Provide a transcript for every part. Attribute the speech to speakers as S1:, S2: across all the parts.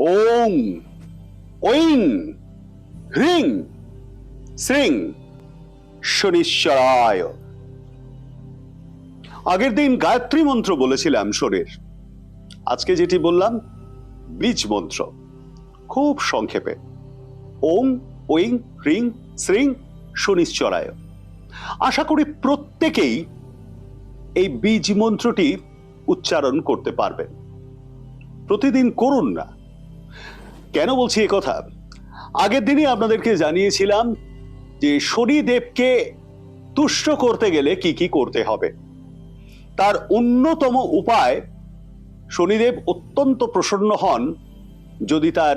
S1: ওং ওইং হ্রিং, শ্রিং, শনিশ্বরায়। আগের দিন গায়ত্রী মন্ত্র বলেছিলাম শরীর। আজকে যেটি বললাম, বীজ মন্ত্র। খুব সংক্ষেপে। ওং ওইং হ্রিং, শ্রিং শনিশ্চরায় আশা করি প্রত্যেকেই এই বীজ মন্ত্রটি উচ্চারণ করতে পারবেন। প্রতিদিন করুন না। কেন বলছি কথা? আগের দিনই আপনাদেরকে জানিয়েছিলাম যে শনিদেবকে তুষ্ট করতে গেলে কি কি করতে হবে। তার অন্যতম উপায়, শনিদেব অত্যন্ত প্রসন্ন হন যদি তার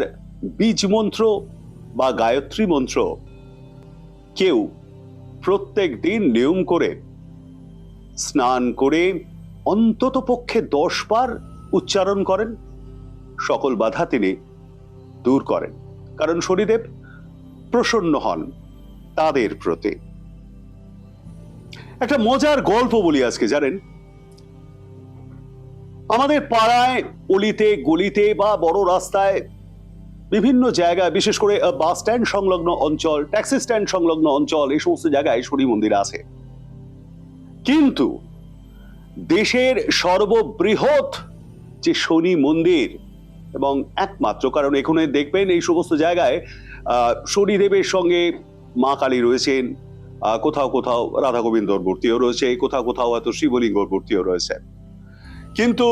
S1: বীজ মন্ত্র বা গায়ত্রী মন্ত্র কেউ প্রত্যেক দিন নিয়ম করে, স্নান করে অন্তত পক্ষে দশ বার উচ্চারণ করেন। সকল বাধা তিনি দূর করেন, কারণ শনিদেব প্রসন্ন হন তাদের প্রতি। একটা মজার গল্প বলি আজকে, জানেন? আমাদের পাড়ায়, অলিতে, গলিতে বা বড় রাস্তায় বিভিন্ন জায়গায়, বিশেষ করে বাস স্ট্যান্ড সংলগ্ন অঞ্চল, ট্যাক্সি স্ট্যান্ড সংলগ্ন অঞ্চল, এই সমস্ত জায়গায় শনি মন্দির আছে। কিন্তু দেশের সর্ববৃহৎ যে শনি মন্দির এবং একমাত্র, কারণ এখানে দেখবেন এই সমস্ত জায়গায় শনিদেবের সঙ্গে মা কালী রয়েছেন কোথাও কোথাও রাধা গোবিন্দর মূর্তিও রয়েছে, কোথাও কোথাও হয়তো শিবলিঙ্গর মূর্তিও রয়েছে। কিন্তু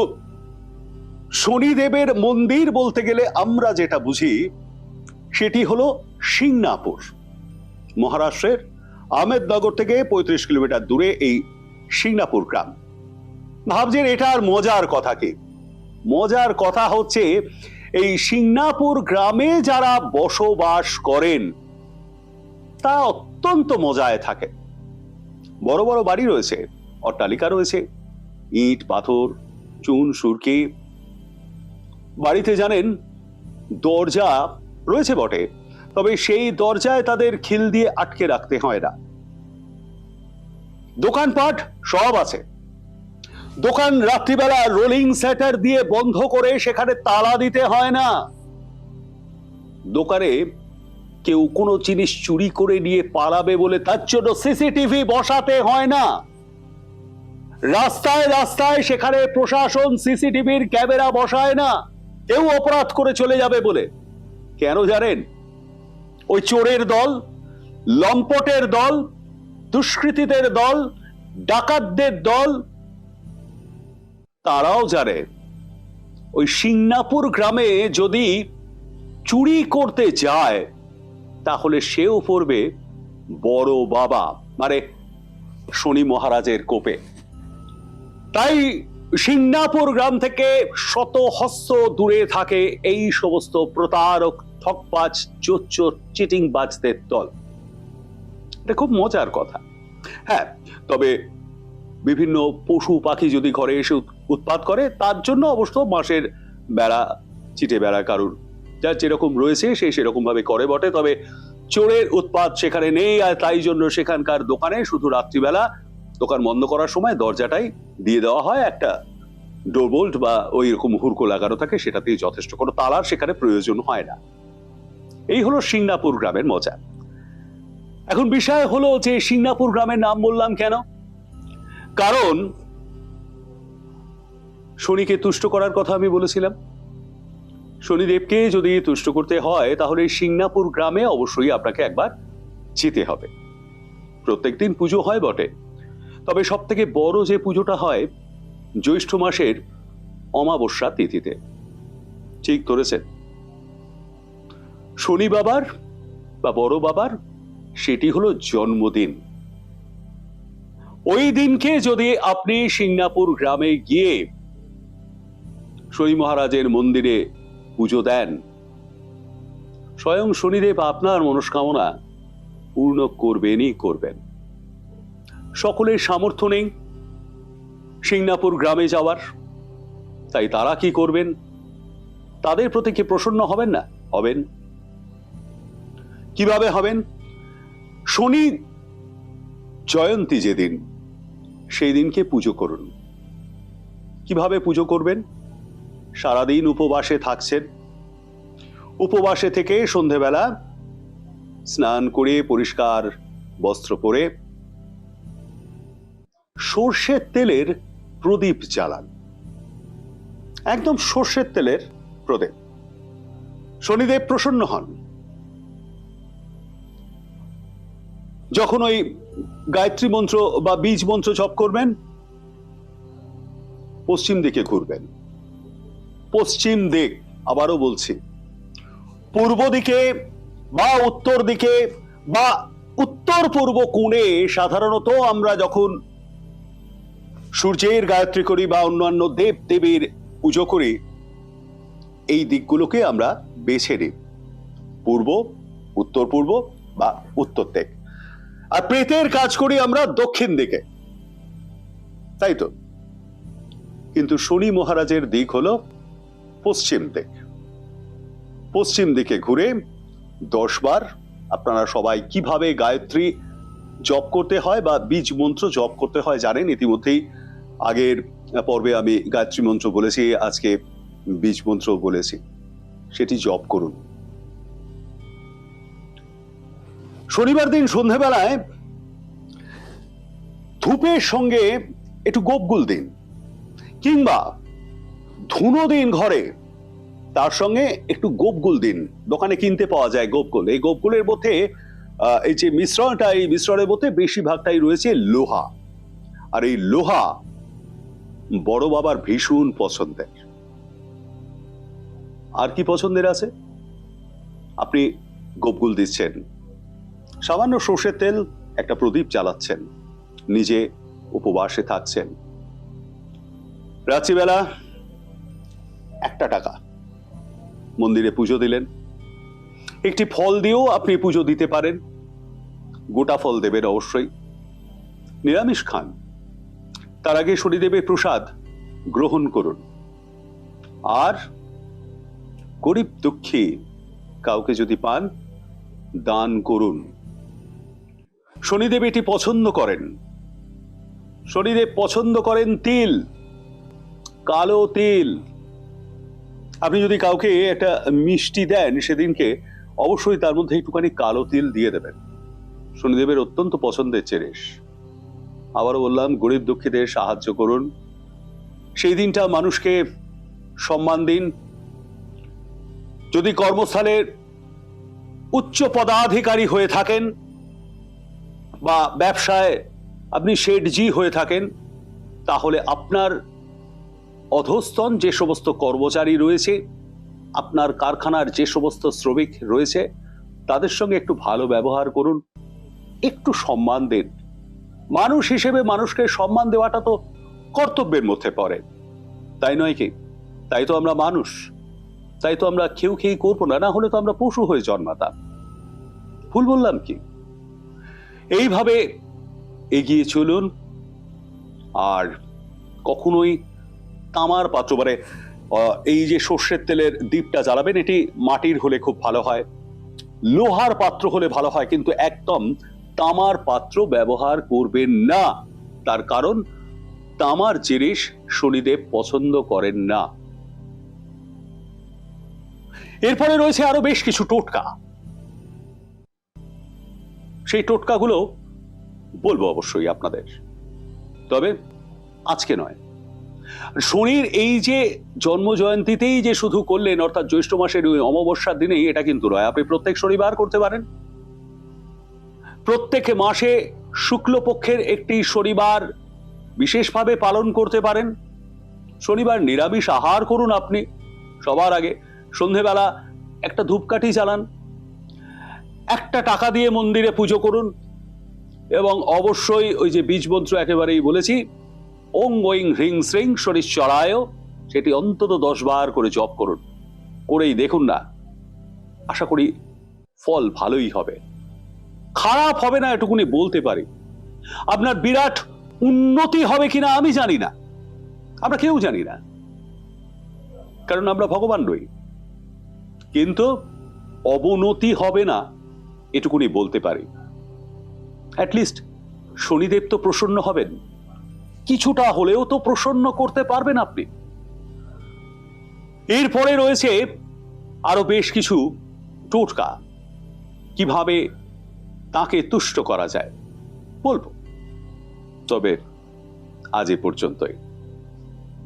S1: শনিদেবের মন্দির বলতে গেলে আমরা যেটা বুঝি, সেটি হলো সিংনাপুর, মহারাষ্ট্রের আহমেদনগর থেকে পঁয়ত্রিশ কিলোমিটার দূরে এই সিংনাপুর গ্রাম। ভাবছেন এটা আর মজার কথা কি? মজার কথা হচ্ছে, এই সিংনাপুর গ্রামে যারা বসবাস করেন, তা অত্যন্ত মজায় থাকে। বড় বড় বাড়ি রয়েছে, অট্টালিকা রয়েছে, ইট, পাথর, চুন, সুরকি। বাড়িতে জানেন, দরজা রয়েছে বটে, তবে সেই দরজায় তাদের খিল দিয়ে আটকে রাখতে হয় না। দোকানপাট সব আছে। দোকান রাত্রিবেলা রোলিং সেটার দিয়ে বন্ধ করে সেখানে তালা দিতে হয় না। দোকানে কেউ কোনো জিনিস চুরি করে নিয়ে পালাবে বলে তার জন্য সিসিটিভি বসাতে হয় না। রাস্তায় রাস্তায় সেখানে প্রশাসন সিসিটিভির ক্যামেরা বসায় না। কেউ অপরাধ করে চলে যাবে বলে। কেন জানেন? ওই চোরের দল, লম্পটের দল, দুষ্কৃতীদের দল, ডাকাতদের দল তারাও জানে। ওই সিংনাপুর গ্রামে যদি চুরি করতে যায়, তাহলে সেও পড়বে বড় বাবা মানে শনি মহারাজের কোপে। তাই সিংনাপুর গ্রাম থেকে শত হস্ত দূরে থাকে এই সমস্ত প্রতারক, ঠকবাজ চোর চিটিং বাজদের দল। এটা খুব মজার কথা। হ্যাঁ তবে বিভিন্ন পশু পাখি যদি ঘরে এসে উৎ- উৎপাত করে, তার জন্য অবশ্য মাসের বেড়া চিটে বেড়া কারুর যার যেরকম রয়েছে, সে সেরকম ভাবে করে বটে। তবে চোরের উৎপাত সেখানে নেই, আর তাই জন্য সেখানকার দোকানে শুধু রাত্রিবেলা দোকান বন্ধ করার সময় দরজাটাই দিয়ে দেওয়া হয়। একটা ডোরবোল্ট বা ওই রকম হুড়কো লাগানো থাকে, সেটাতেই যথেষ্ট কোনো তালার সেখানে প্রয়োজন হয় না। এই হলো সিংনাপুর গ্রামের মজা। এখন বিষয় হলো যে, সিংনাপুর গ্রামের নাম বললাম কেন? কারণ শনিকে তুষ্ট করার কথা আমি বলেছিলাম। শনিদেবকে যদি তুষ্ট করতে হয়, তাহলে সিংনাপুর গ্রামে অবশ্যই আপনাকে একবার যেতে হবে। প্রত্যেকদিন পুজো হয় বটে। তবে সব থেকে বড় যে পুজোটা হয়, জ্যৈষ্ঠ মাসের অমাবস্যা তিথিতে। ঠিক ধরেছেন। শনি বাবার বা বড় বাবার, সেটি হলো জন্মদিন। ওই দিনকে যদি আপনি সিংনাপুর গ্রামে গিয়ে শনি মহারাজের মন্দিরে পুজো দেন, স্বয়ং শনিদেব আপনার মনস্কামনা পূর্ণ করবেনই করবেন। সকলের সামর্থ্য নেই সিংনাপুর গ্রামে যাওয়ার, তাই তারা কি করবেন? তাদের প্রতি কি প্রসন্ন হবেন না? হবেন। কীভাবে হবেন? শনি জয়ন্তী যেদিন সেই দিনকে পুজো করুন। কীভাবে পুজো করবেন? সারাদিন উপবাসে থাকছেন। উপবাসে থেকে সন্ধেবেলা স্নান করে, পরিষ্কার বস্ত্র পরে সর্ষের তেলের প্রদীপ জ্বালান। একদম সর্ষের তেলের প্রদীপ। শনিদেব প্রসন্ন হন। যখন ওই গায়ত্রী মন্ত্র বা বীজ মন্ত্র জপ করবেন, পশ্চিম দিকে ঘুরবেন। পশ্চিম দিক আবারও বলছি। পূর্ব দিকে বা উত্তর দিকে বা উত্তর পূর্ব কোণে সাধারণত আমরা যখন সূর্যের গায়ত্রী করি বা অন্যান্য দেব দেবীর পুজো করি, এই দিকগুলোকে আমরা বেছে নিই। পূর্ব, উত্তর পূর্ব বা উত্তর দিক। আর প্রেতের কাজ করি আমরা দক্ষিণ দিকে। তাই তো? কিন্তু শনি মহারাজের দিক হলো পশ্চিম দিক। পশ্চিম দিকে ঘুরে দশ বার আপনারা সবাই কীভাবে গায়ত্রী জপ করতে হয় বা বীজ মন্ত্র জপ করতে হয় জানেন? ইতিমধ্যেই আগের পর্বে আমি গায়ত্রী মন্ত্র বলেছি, আজকে বীজ মন্ত্র বলেছি। সেটি জপ করুন। শনিবার দিন সন্ধেবেলায় ধূপের সঙ্গে একটু গোপগুল দিন, কিংবা ধুনো দিন ঘরে, তার সঙ্গে একটু গোপগুল দিন। দোকানে কিনতে পাওয়া যায় গোপগুল। এই গোপগুলের মধ্যে এই যে মিশ্রণটা, এই মিশ্রণের মধ্যে বেশিরভাগটাই রয়েছে লোহা। আর এই লোহা বড় বাবার ভীষণ পছন্দের। আর কি পছন্দের আছে? আপনি গোপগুল দিচ্ছেন। সামান্য সর্ষের তেল একটা প্রদীপ জ্বালাচ্ছেন। নিজে উপবাসে থাকছেন। রাত্রিবেলা একটা টাকা। মন্দিরে পুজো দিলেন। একটি ফল দিয়েও আপনি পুজো দিতে পারেন। গোটা ফল দেবেন অবশ্যই। নিরামিষ খান। তার আগে শনিদেবের প্রসাদ গ্রহণ করুন। আর গরিব দুঃখী কাউকে যদি পান, দান করুন। শনিদেব এটি পছন্দ করেন। শনিদেব পছন্দ করেন তিল, কালো তিল। আপনি যদি কাউকে একটা মিষ্টি দেন, সেদিনকে অবশ্যই তার মধ্যে একটুখানি কালো তিল দিয়ে দেবেন। শনিদেবের অত্যন্ত পছন্দের চেরেশ। আবারও বললাম, গরিব দুঃখীদের সাহায্য করুন। সেই দিনটা মানুষকে সম্মান দিন। যদি কর্মস্থলের উচ্চ পদাধিকারী হয়ে থাকেন বা ব্যবসায় আপনি শেঠজি হয়ে থাকেন, তাহলে আপনার অধস্তন যে সমস্ত কর্মচারী রয়েছে, আপনার কারখানার যে সমস্ত শ্রমিক রয়েছে, তাদের সঙ্গে একটু ভালো ব্যবহার করুন, একটু সম্মান দিন। মানুষ হিসেবে মানুষকে সম্মান দেওয়াটা তো কর্তব্যের মধ্যে পড়ে। তাই নয় কি? তাই তো আমরা মানুষ। তাই তো আমরা খেউ খেয়ে করব না না হলে তো আমরা পশু হয়ে জন্মাতাম। ভুল বললাম কি? এইভাবে এগিয়ে চলুন। আর কখনোই তামার পাত্র মানে এই যে সর্ষের তেলের দ্বীপটা জ্বালাবেন, এটি মাটির হলে খুব ভালো হয়। লোহার পাত্র হলে ভালো হয়, কিন্তু একদম তামার পাত্র ব্যবহার করবেন না। তার কারণ, তামার জিনিস শনিদেব পছন্দ করেন না। এরপরে রয়েছে আরও বেশ কিছু টোটকা। সেই টোটকাগুলো বলব অবশ্যই আপনাদের। তবে আজকে নয়। শনির এই যে জন্ম জয়ন্তীতেই যে শুধু করলেন, অর্থাৎ জ্যৈষ্ঠ মাসের ওই অমাবস্যার দিনেই এটা কিন্তু নয়। আপনি প্রত্যেক শনিবার করতে পারেন। প্রত্যেক মাসে শুক্লপক্ষের একটি শনিবার বিশেষভাবে পালন করতে পারেন। শনিবার নিরামিষ আহার করুন আপনি। সবার আগে সন্ধেবেলা একটা ধূপকাঠি জ্বালান একটা টাকা দিয়ে মন্দিরে পুজো করুন। এবং অবশ্যই ওই যে বীজ মন্ত্র একেবারেই বলেছি ওং ওইং হ্রিং শ্রিং শনিশ্চরায় সেটি অন্তত দশ বার করে জপ করুন। করেই দেখুন না। আশা করি ফল ভালোই হবে। খারাপ হবে না এটুকুনি বলতে পারি। আপনার বিরাট উন্নতি হবে কিনা আমি জানি না। আমরা কেউ জানি না। কারণ আমরা ভগবান নই। কিন্তু অবনতি হবে না। এটুকুনি বলতে পারি। অ্যাটলিস্ট শনিদেব তো প্রসন্ন হবেন। কিছুটা হলেও তো প্রসন্ন করতে পারবেন আপনি। এরপরে রয়েছে আরও বেশ কিছু টোটকা। কীভাবে তাকে তুষ্ট করা যায়, বলব। তবে আজ এ পর্যন্তই।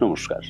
S1: নমস্কার।